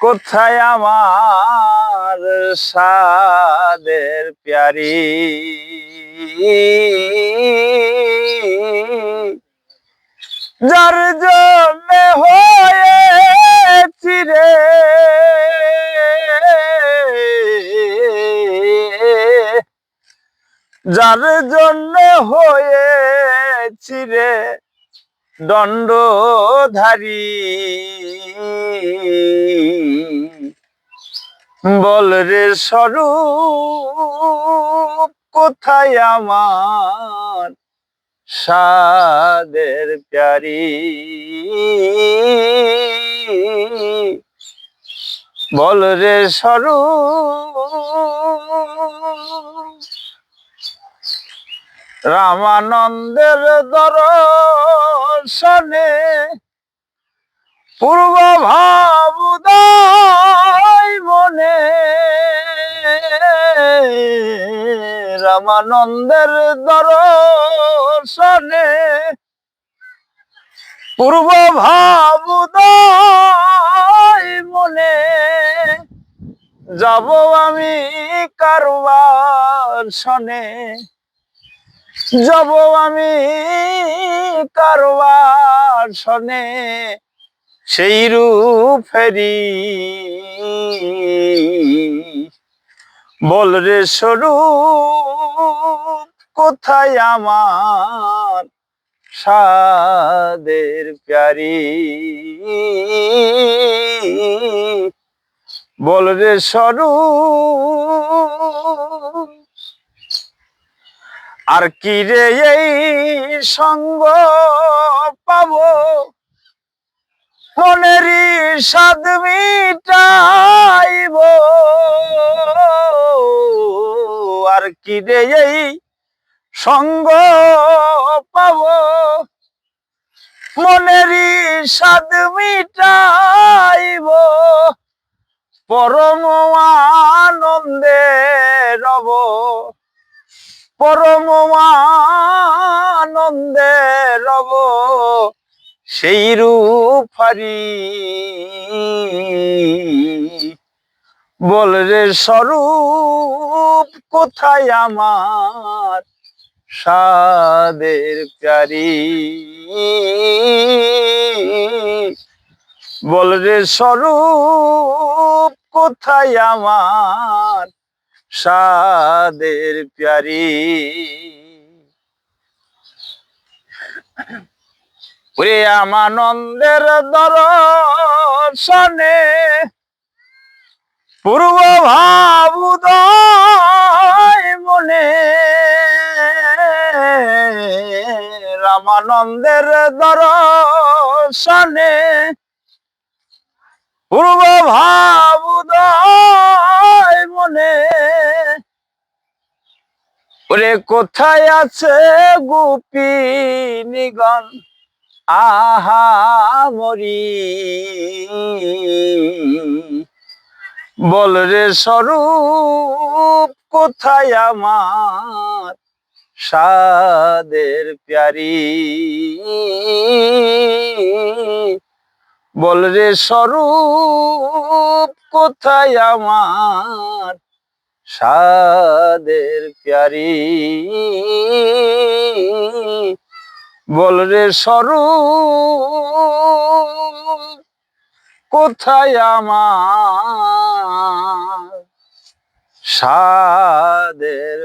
কোথায় আমার সাদের প্যারি? যার জন্য হয়েছি রে। যার জন্য হয়েছি রে দণ্ডধারী। বল রে স্বরূপ কোথায় আমার সাদের প্যারি? বল রে স্বরূপ রামানন্দের দর্শনে পূর্ব ভাবুদয় মনে। রামানন্দের দর্শনে পূর্ব ভাবুদয় মনে। যাব আমি কারবার শনে। যাব আমি কারবার শনে, সেই রূপ ফেরি বল রে স্বরূপ, কোথায় আমার সাদের প্যারি? বল রে স্বরূপ আর কি রে এই সঙ্গ পাব? মনেরই স্বাদ মিটাইব। আর কি রে এই সঙ্গ পাব? মনেরই স্বাদ মিটাইব। পরম আনন্দে রব। পরম আনন্দে রব। সেই রূপারি বল রে স্বরূপ, কোথায় আমার সাদের প্যারি? বল রে স্বরূপ, কোথায় আমার সাদের প্যারি। ওরে আমানন্দের দর্শনে পূর্ব ভাবুদয় মনে রামানন্দের দর্শনে পূর্ব ভাবুদয় মনে। ওরে কোথায় আছে গুপি নিগন আহা মরি। বল রে স্বরূপ, কোথায় আমার সাদের প্যারি? বল রে স্বরূপ কোথায় আমার সাদের প্যারি বল রে স্বরূপ কোথায় আমার সাদের?